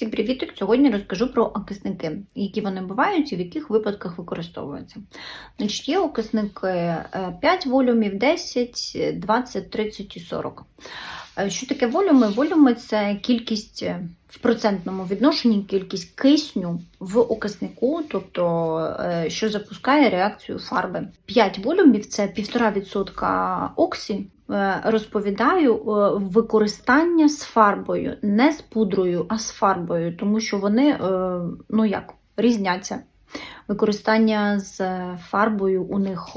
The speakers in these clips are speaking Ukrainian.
Всім привіток! Сьогодні розкажу про окисники, які вони бувають і в яких випадках використовуються. Значить, є окисники е, 5 волюмів, 10, 20, 30 і 40. Е, Що таке волюми? Волюми це кількість е, в процентному відношенні кількість кисню в окиснику, тобто е, що запускає реакцію фарби. 5 волюмів це 1,5% оксі. Е, Розповідаю е, використання з фарбою, не з пудрою, а з фарбою, тому що вони е, ну як різняться. Використання з фарбою у них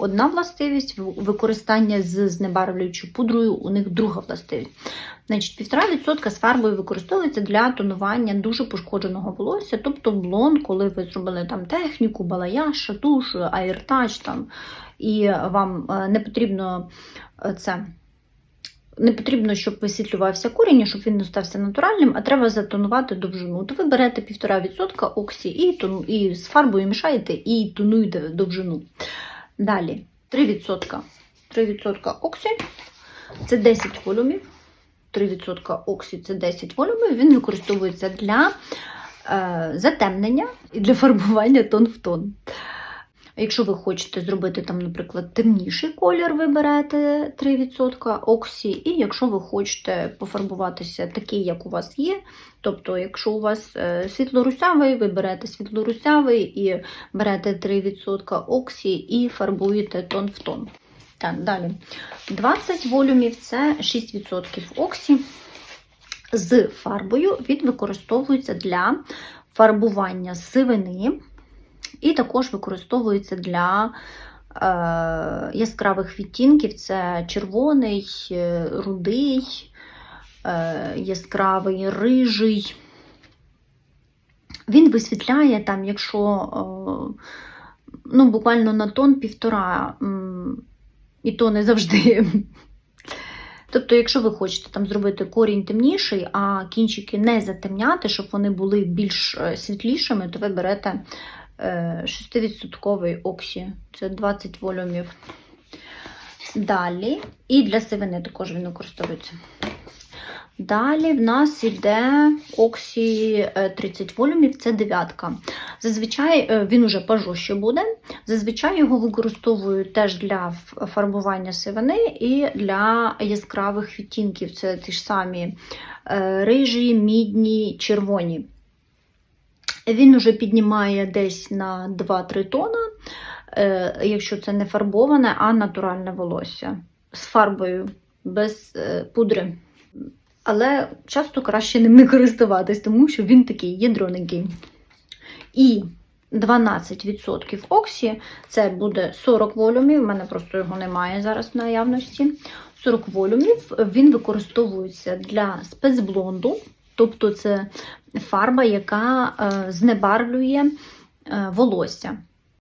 одна властивість, використання з знебарвлюючою пудрою у них друга властивість. Значить, 1,5% з фарбою використовується для тонування дуже пошкодженого волосся, тобто блонд, коли ви зробили там техніку, балаяж, туш, аєртач там, і вам е, не потрібно е, це. Не потрібно, щоб висвітлювався корінь, щоб він не стався натуральним, а треба затонувати довжину. То ви берете 1,5% оксі і, тон, і з фарбою мішаєте і тонуєте довжину. Далі 3%. 3% оксі це 10 волюмів. 3% оксі це 10 волюмів. Він використовується для е, затемнення і для фарбування тон в тон. Якщо ви хочете зробити, там, наприклад, темніший колір, ви берете 3% оксі, і якщо ви хочете пофарбуватися такий, як у вас є, тобто, якщо у вас е, світлорусявий, ви берете світлорусявий і берете 3% оксі і фарбуєте тон в тон. Так, далі. 20 волюмів це 6% оксі з фарбою. Він використовується для фарбування сивини. І також використовується для е, яскравих відтінків: це червоний, е, рудий, е, яскравий, рижий. Він висвітляє там, якщо е, ну, буквально на тон півтора, і то не завжди. Тобто, якщо ви хочете там зробити корінь темніший, а кінчики не затемняти, щоб вони були більш е, світлішими, то ви берете 6% оксі, це 20 волюмів. Далі, і для сивини також він використовується. Далі в нас йде оксі е, 30 волюмів, це дев'ятка. Зазвичай е, він уже пожорстче буде. Зазвичай його використовують теж для фарбування сивини і для яскравих відтінків. Це ті ж самі е, рижі, мідні, червоні. Він уже піднімає десь на 2-3 тона, е, якщо це не фарбоване, а натуральне волосся з фарбою, без е, пудри. Але часто краще ним не користуватись, тому що він такий ядроненький. І 12% оксі, це буде 40 волюмів, в мене просто його немає зараз в наявності. 40 волюмів він використовується для спецблонду, тобто це фарба, яка знебарлює знебарвлює е, волосся.